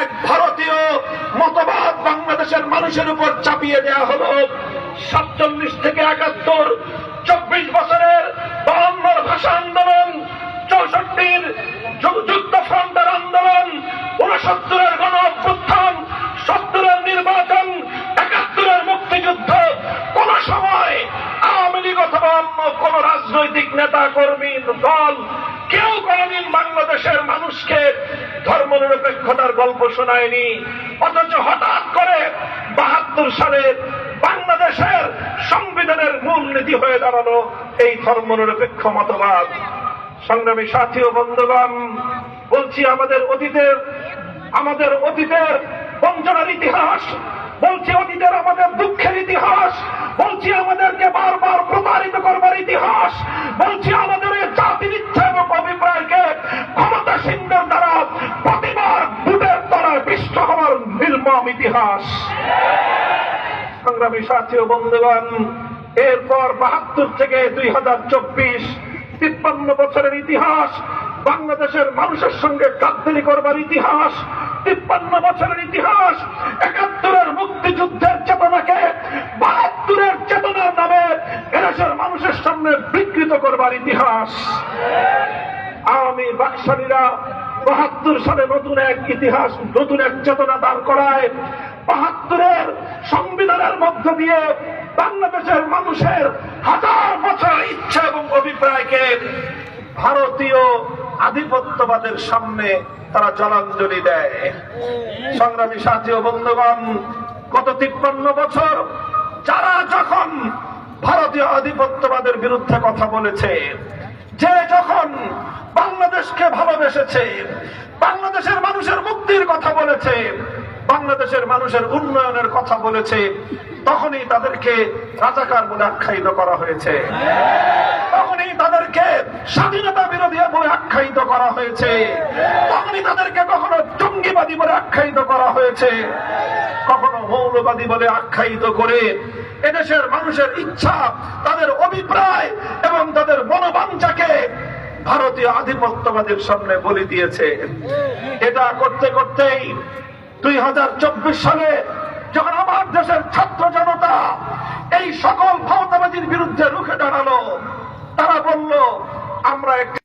এক ভারতীয় মতবাদ বাংলাদেশের মানুষের উপর চাপিয়ে দেওয়া হলো। সাতচল্লিশ থেকে একাত্তর, চব্বিশ বছরের বাহান্নর ভাষা আন্দোলন, চৌষট্টির যুদ্ধ ফ্রন্টের আন্দোলন উনসত্তরের গণ অভ্যুত্থান, সত্তরের নির্বাচন, একাত্তরের মুক্তিযুদ্ধ। কোন সময় আওয়ামী লীগ অথবা অন্য কোন রাজনৈতিক নেতা কর্মী দল কেউ কোনদিন বাংলাদেশের মানুষকে ধর্মনিরপেক্ষতার গল্প শোনায়নি। অথচ হঠাৎ করে বাহাত্তর সালের বাংলাদেশের সংবিধানের মূল নীতি হয়ে দাঁড়ানো এই ধর্ম নিরপেক্ষ মতবাদ। সংগ্রামী সাথী ও বন্ধুগণ, বলছি আমাদের অতীতের আমাদের অতীতের বঞ্চনার ইতিহাস, বলছি অতীতের আমাদের দুঃখের নির্মম ইতিহাস। সংগ্রামী সাথী বন্ধুগণ, এরপর বাহাত্তর থেকে দুই হাজার চব্বিশ, তিপ্পান্ন বছরের ইতিহাস, বাংলাদেশের মানুষের সঙ্গে গাদ্দারি করবার ইতিহাস, তিপ্পান্ন বছরের ইতিহাস, একাত্তরের মুক্তিযুদ্ধের চেতনাকে বাহাত্তরের চেতনার নামে এদেশের মানুষের সামনে বিকৃত করবার ইতিহাস। আওয়ামী বাকশালীরা বাহাত্তর সালে নতুন এক ইতিহাস, নতুন এক চেতনা দান করায়। বাহাত্তরের সংবিধানের মধ্য দিয়ে বাংলাদেশের মানুষের হাজার বছর ইচ্ছা এবং অভিপ্রায়কে ভারতীয় আধিপত্যবাদের সামনে তারা জলাঞ্জলি দেয়। সংগ্রামী সাথী ও বন্ধুগণ, গত তিপ্পান্ন বছর যারা যখন ভারতীয় আধিপত্যবাদের বিরুদ্ধে কথা বলেছে, যে যখন বাংলাদেশকে ভালোবেসেছে, বাংলাদেশের মানুষের মুক্তির কথা বলেছে, বাংলাদেশের মানুষের উন্নয়নের কথা বলেছে, তখনই তাদেরকে রাজাকার বলে আখ্যায়িত করা হয়েছে। তখনই তাদেরকে স্বাধীনতা বিরোধী বলে আখ্যায়িত করা হয়েছে। তখনই তাদেরকে কখনো জঙ্গিবাদী বলে আখ্যায়িত করা হয়েছে। কখনো মৌলবাদী বলে আখ্যায়িত করে এদেশের মানুষের ইচ্ছা, তাদের অভিপ্রায় এবং তাদের মনোবাঞ্ছাকে ভারতীয় আধিপত্যবাদের সামনে বলি দিয়েছে। এটা করতে করতেই দুই হাজার চব্বিশ সালে যখন আমার দেশের ছাত্র জনতা এই সকল ভারতাবাজির বিরুদ্ধে রুখে দাঁড়াল, তারা বলল, আমরা একটি